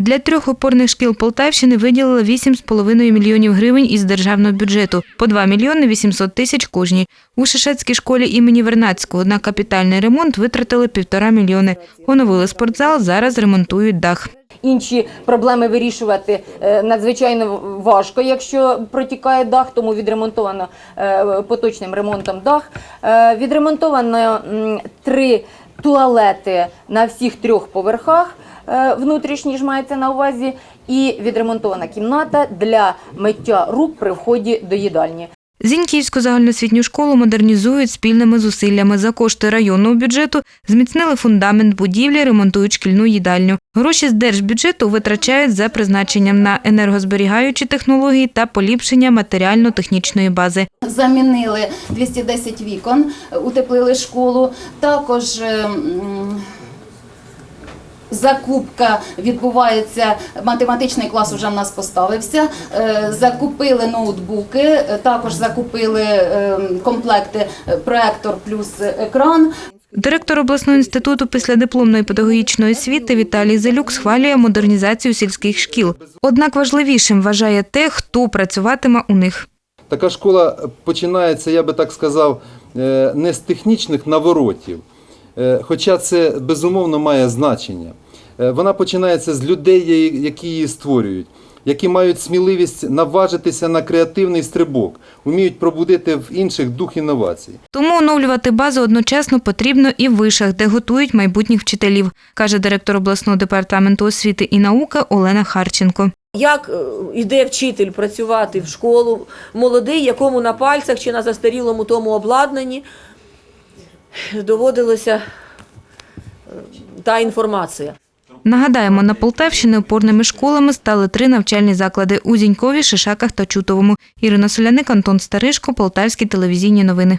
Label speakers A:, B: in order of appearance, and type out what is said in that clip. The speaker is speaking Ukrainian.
A: Для трьох опорних шкіл Полтавщини виділили 8,5 мільйонів гривень із державного бюджету, по 2 мільйони 800 тисяч кожній. У Шишацькій школі імені Вернадського на капітальний ремонт витратили півтора мільйони. Оновили спортзал, зараз ремонтують дах.
B: Інші проблеми вирішувати е, надзвичайно важко, якщо протікає дах, тому відремонтовано е, поточним ремонтом дах. Е, Відремонтовано три туалети на всіх трьох поверхах. е, Внутрішні ж мається на увазі, і відремонтована кімната для миття рук при вході до їдальні.
A: Зіньківську загальноосвітню школу модернізують спільними зусиллями. За кошти районного бюджету зміцнили фундамент будівлі, ремонтують шкільну їдальню. Гроші з держбюджету витрачають за призначенням на енергозберігаючі технології та поліпшення матеріально-технічної бази.
C: Замінили 210 вікон, утеплили школу. Також ем, закупка відбувається. Математичний клас вже в нас поставився. Е, Закупили ноутбуки, е, також закупили ем, комплекти е, проектор плюс екран.
A: Директор обласного інституту післядипломної педагогічної освіти Віталій Зелюк схвалює модернізацію сільських шкіл. Однак важливішим вважає те, хто працюватиме у них.
D: Така школа починається, я би так сказав, не з технічних наворотів, хоча це безумовно має значення. Е, Вона починається з людей, які її створюють, які мають сміливість наважитися на креативний стрибок, вміють пробудити в інших дух інновацій.
A: Тому оновлювати базу одночасно потрібно і в вишах, де готують майбутніх вчителів, каже директор обласного департаменту освіти і науки Олена Харченко.
E: Як е, йде вчитель працювати в школу, молодий, якому на пальцях чи на застарілому тому обладнанні доводилося е, та інформація.
A: Нагадаємо, на Полтавщині опорними школами стали три навчальні заклади у Зінькові, Шишаках та Чутовому. Ірина Соляник, Антон Старишко, Полтавські телевізійні новини.